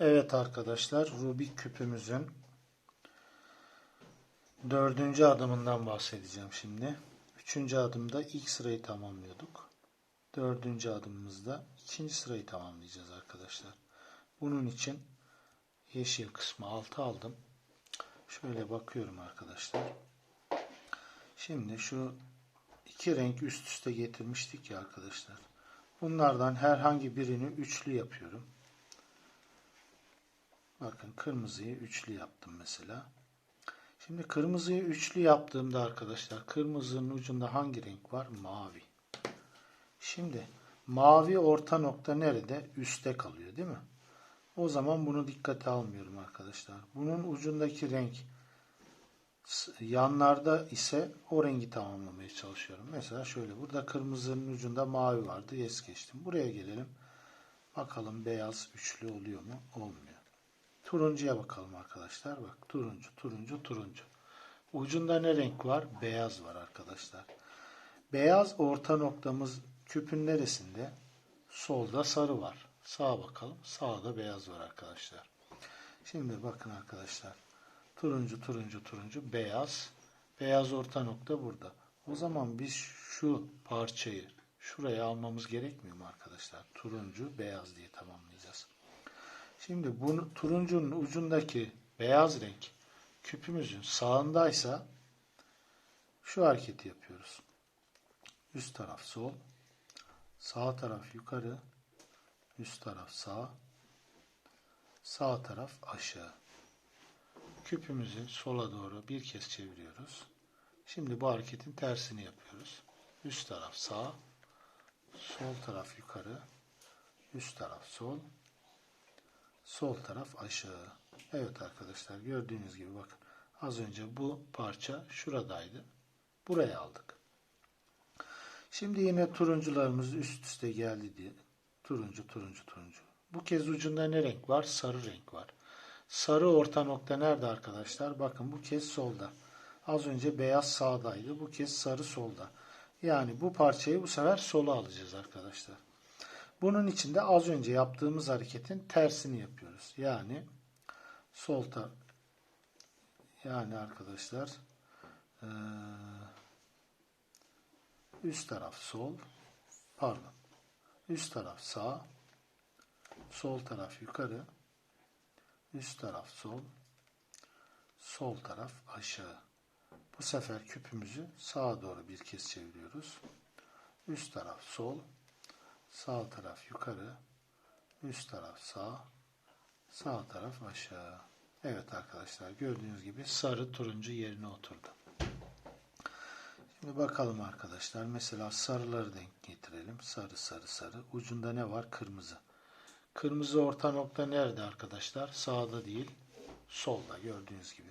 Evet arkadaşlar Rubik küpümüzün dördüncü adımından bahsedeceğim şimdi. Üçüncü adımda ilk sırayı tamamlıyorduk. Dördüncü adımımızda ikinci sırayı tamamlayacağız arkadaşlar. Bunun için yeşil kısmı altı aldım. Şöyle bakıyorum arkadaşlar. Şimdi şu iki renk üst üste getirmiştik ya arkadaşlar. Bunlardan herhangi birini üçlü yapıyorum. Bakın kırmızıyı üçlü yaptım mesela. Şimdi kırmızıyı üçlü yaptığımda arkadaşlar kırmızının ucunda hangi renk var? Mavi. Şimdi mavi orta nokta nerede? Üste kalıyor değil mi? O zaman bunu dikkate almıyorum arkadaşlar. Bunun ucundaki renk yanlarda ise o rengi tamamlamaya çalışıyorum. Mesela şöyle burada kırmızının ucunda mavi vardı. Es geçtim. Buraya gelelim. Bakalım beyaz üçlü oluyor mu? Olmuyor. Turuncuya bakalım arkadaşlar. Bak turuncu, turuncu, turuncu. Ucunda ne renk var? Beyaz var arkadaşlar. Beyaz orta noktamız küpün neresinde? Solda sarı var. Sağa bakalım. Sağda beyaz var arkadaşlar. Şimdi bakın arkadaşlar. Turuncu, turuncu, turuncu, beyaz. Beyaz orta nokta burada. O zaman biz şu parçayı şuraya almamız gerekmiyor mu arkadaşlar? Turuncu, beyaz diye tamamlayacağız. Şimdi bunu turuncunun ucundaki beyaz renk küpümüzün sağındaysa şu hareketi yapıyoruz. Üst taraf sol, sağ taraf yukarı, üst taraf sağ, sağ taraf aşağı. Küpümüzü sola doğru bir kez çeviriyoruz. Şimdi bu hareketin tersini yapıyoruz. Üst taraf sağ, sol taraf yukarı, üst taraf sol, sol taraf aşağı. Evet arkadaşlar gördüğünüz gibi bakın. Az önce bu parça şuradaydı. Buraya aldık. Şimdi yine turuncularımız üst üste geldi diye. Turuncu, turuncu, turuncu. Bu kez ucunda ne renk var? Sarı renk var. Sarı orta nokta nerede arkadaşlar? Bakın bu kez solda. Az önce beyaz sağdaydı. Bu kez sarı solda. Yani bu parçayı bu sefer sola alacağız arkadaşlar. Bunun için de az önce yaptığımız hareketin tersini yapıyoruz. Yani sol taraf yani arkadaşlar üst taraf sol pardon üst taraf sağ sol taraf yukarı üst taraf sol sol taraf aşağı bu sefer küpümüzü sağa doğru bir kez çeviriyoruz üst taraf sol sağ taraf yukarı üst taraf sağ sağ taraf aşağı Evet arkadaşlar gördüğünüz gibi sarı turuncu yerine oturdu. Şimdi bakalım arkadaşlar. Mesela sarıları denk getirelim. Sarı sarı sarı. Ucunda ne var? Kırmızı. Kırmızı orta nokta nerede arkadaşlar? Sağda değil. Solda gördüğünüz gibi.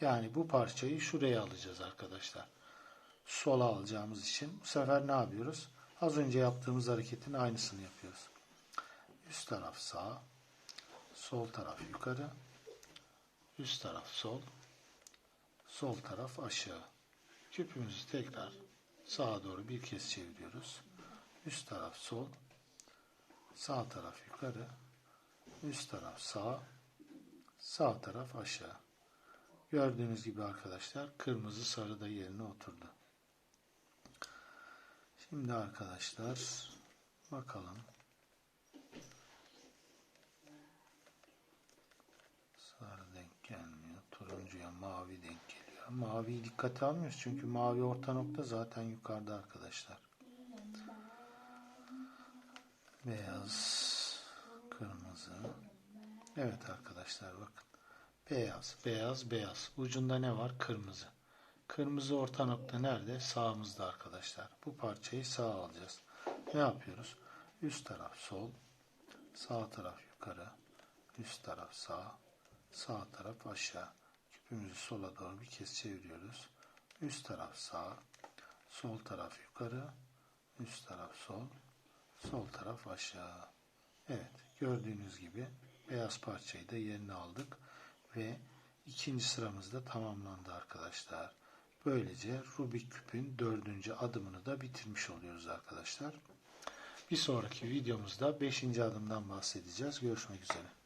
Yani bu parçayı şuraya alacağız arkadaşlar. Sola alacağımız için bu sefer ne yapıyoruz? Az önce yaptığımız hareketin aynısını yapıyoruz. Üst taraf sağ, sol taraf yukarı, Üst taraf sol, sol taraf aşağı. Küpümüzü tekrar sağa doğru bir kez çeviriyoruz. Üst taraf sol, sağ taraf yukarı, üst taraf sağ, sağ taraf aşağı. Gördüğünüz gibi arkadaşlar kırmızı sarı da yerine oturdu. Şimdi arkadaşlar bakalım. turuncuya mavi denk geliyor. Maviyi dikkate almıyoruz çünkü mavi orta nokta zaten yukarıda arkadaşlar. Beyaz, kırmızı. Evet arkadaşlar bakın. Beyaz, beyaz, beyaz. Ucunda ne var? Kırmızı. Kırmızı orta nokta nerede? Sağımızda arkadaşlar. Bu parçayı sağa alacağız. Ne yapıyoruz? Üst taraf sol, sağ taraf yukarı, üst taraf sağ, sağ taraf aşağı. Küpümüzü sola doğru bir kez çeviriyoruz. Üst taraf sağ, sol taraf yukarı, üst taraf sol, sol taraf aşağı. Evet, gördüğünüz gibi beyaz parçayı da yerine aldık ve ikinci sıramızda tamamlandı arkadaşlar. Böylece Rubik küpün dördüncü adımını da bitirmiş oluyoruz arkadaşlar. Bir sonraki videomuzda beşinci adımdan bahsedeceğiz. Görüşmek üzere.